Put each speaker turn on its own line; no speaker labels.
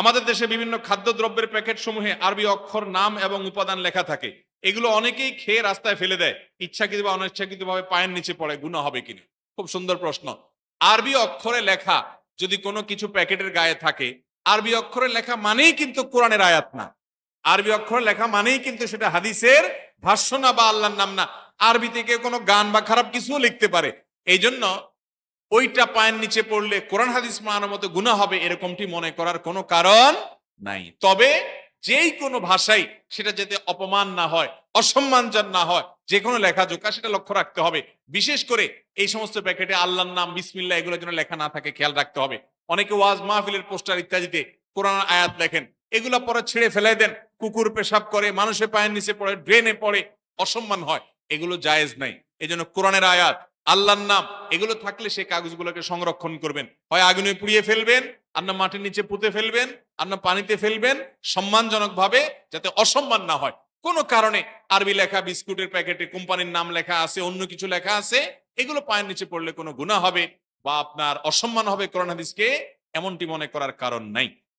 আমাদের দেশে বিভিন্ন খাদ্যদ্রব্যের প্যাকেট সমূহে আরবি অক্ষর, নাম এবং উপাদান লেখা থাকে। এগুলো অনেকেই খেয়ে রাস্তায় ফেলে দেয়। ইচ্ছাকৃত বা অনিচ্ছাকৃত ভাবে পায়ের নিচে পড়ে গুণা হবে কিনা? খুব সুন্দর প্রশ্ন। আরবি অক্ষরে লেখা যদি কোনো কিছু প্যাকেটের গায়ে থাকে, আরবি অক্ষরে লেখা মানেই কিন্তু কোরআনের আয়াত না। আরবি অক্ষরে লেখা মানেই কিন্তু সেটা হাদিসের ভাষ্য না বা আল্লাহর নাম না। আরবি থেকে কোনো গান বা খারাপ কিছুও লিখতে পারে। এই জন্য ওইটা পায়ের নিচে পড়লে কোরআন হাদিস মানার মতো গুণা হবে, এরকমটি মনে করার কোনো কারণ নাই। তবে যেই কোনো ভাষাই সেটা যাতে অপমান না হয় অসম্মানজন না হয় যে কোনো লেখা জোকা সেটা লক্ষ্য রাখতে হবে। বিশেষ করে এই সমস্ত প্যাকেটে আল্লাহর নাম, বিসমিল্লাহ এগুলো যেন লেখা না থাকে, খেয়াল রাখতে হবে। অনেকে ওয়াজ মাহফিলের পোস্টার ইত্যাদিতে কোরআন আয়াত লেখেন। এগুলো পরে ছেড়ে ফেলে দেন, কুকুর পেশাব করে, মানুষের পায়ের নিচে পড়ে, ড্রেনে পড়ে, অসম্মান হয়। এগুলো জায়েজ নাই। এই জন্য কোরআনের আয়াত আল্লাহর নাম, এগুলো থাকলে সেই কাগজগুলোকে সংরক্ষণ করবেন। হয় আগুনে পুড়িয়ে ফেলবেন আর না মাটির নিচে পুঁতে ফেলবেন আর না পানিতে ফেলবেন সম্মানজনক ভাবে যাতে অসম্মান না হয়। কোনো কারণে আরবি লেখা, বিস্কুটের প্যাকেটে কোম্পানির নাম লেখা আছে, অন্য কিছু লেখা আছে, এগুলো পায়ের নিচে পড়লে কোনো গুণা হবে বা আপনার অসম্মান হবে কোরআন হাদিসকে, এমনটি মনে করার কারণ নাই।